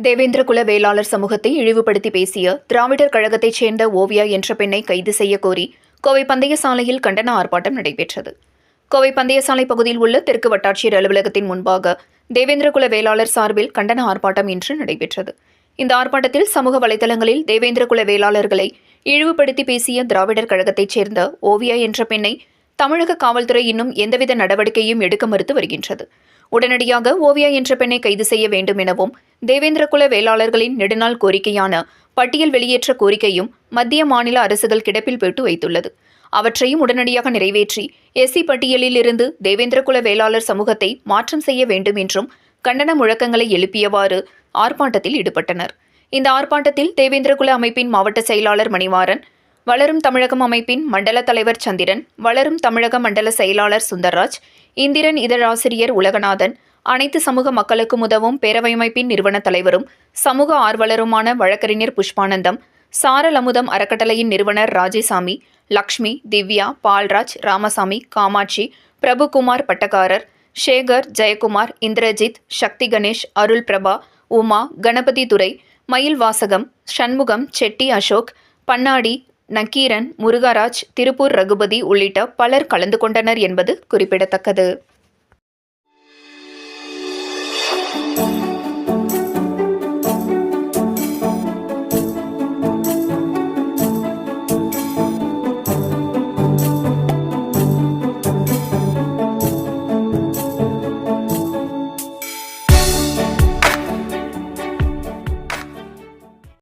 தேவேந்திரகுல வேளாளர் சமூகத்தை இழிவுபடுத்தி பேசிய திராவிடர் கழகத்தைச் சேர்ந்த ஓவியா என்ற பெண்ணை கைது செய்ய கோரி கோவை பந்தயசாலையில் கண்டன ஆர்ப்பாட்டம் நடைபெற்றது. கோவை பந்தயசாலை பகுதியில் உள்ள தெற்கு வட்டாட்சியர் அலுவலகத்தின் முன்பாக தேவேந்திரகுல வேளாளர் சார்பில் கண்டன ஆர்ப்பாட்டம் இன்று நடைபெற்றது. இந்த ஆர்ப்பாட்டத்தில் சமூக வலைதளங்களில் தேவேந்திரகுல வேளாளர்களை இழிவுபடுத்தி பேசிய திராவிடர் கழகத்தைச் சேர்ந்த ஓவியா என்ற பெண்ணை தமிழக காவல்துறை இன்னும் எந்தவித நடவடிக்கையும் எடுக்க மறுத்து வருகின்றது. உடனடியாக ஓவியா என்ற பெண்ணை கைது செய்ய வேண்டும் எனவும் தேவேந்திரகுல வேளாளர்களின் நெடுநாள் கோரிக்கையான பட்டியல் வெளியேற்ற கோரிக்கையும் மத்திய மாநில அரசுகள் கிடப்பில் போட்டு வைத்துள்ளது. அவற்றையும் உடனடியாக நிறைவேற்றி எஸ்சி பட்டியலில் இருந்து தேவேந்திரகுல வேளாளர் சமூகத்தை மாற்றம் செய்ய வேண்டும் என்றும் கண்டன முழக்கங்களை எழுப்பியவாறு ஆர்ப்பாட்டத்தில் ஈடுபட்டனர். இந்த ஆர்ப்பாட்டத்தில் தேவேந்திரகுல அமைப்பின் மாவட்ட செயலாளர் மணிவாரன் வளரும் தமிழகம் அமைப்பின் மண்டல தலைவர் சந்திரன் வளரும் தமிழக மண்டல செயலாளர் சுந்தர்ராஜ் இந்திரன் இதழாசிரியர் உலகநாதன் அனைத்து சமூக மக்களுக்கும் உதவும் பேரவை அமைப்பின் நிறுவன தலைவரும் சமூக ஆர்வலருமான வழக்கறிஞர் புஷ்பானந்தம் சாரல் அமுதம் அறக்கட்டளையின் நிறுவனர் ராஜேசாமி லக்ஷ்மி திவ்யா பால்ராஜ் ராமசாமி காமாட்சி பிரபுகுமார் பட்டக்காரர் சேகர் ஜெயக்குமார் இந்திரஜித் சக்தி கணேஷ் அருள் பிரபா உமா கணபதி துரை மயில் வாசகம் சண்முகம் செட்டி அசோக் பன்னாடி நக்கீரன் முருகராஜ் திருப்பூர் ரகுபதி உள்ளிட்ட பலர் கலந்து கொண்டனர் என்பது குறிப்பிடத்தக்கது.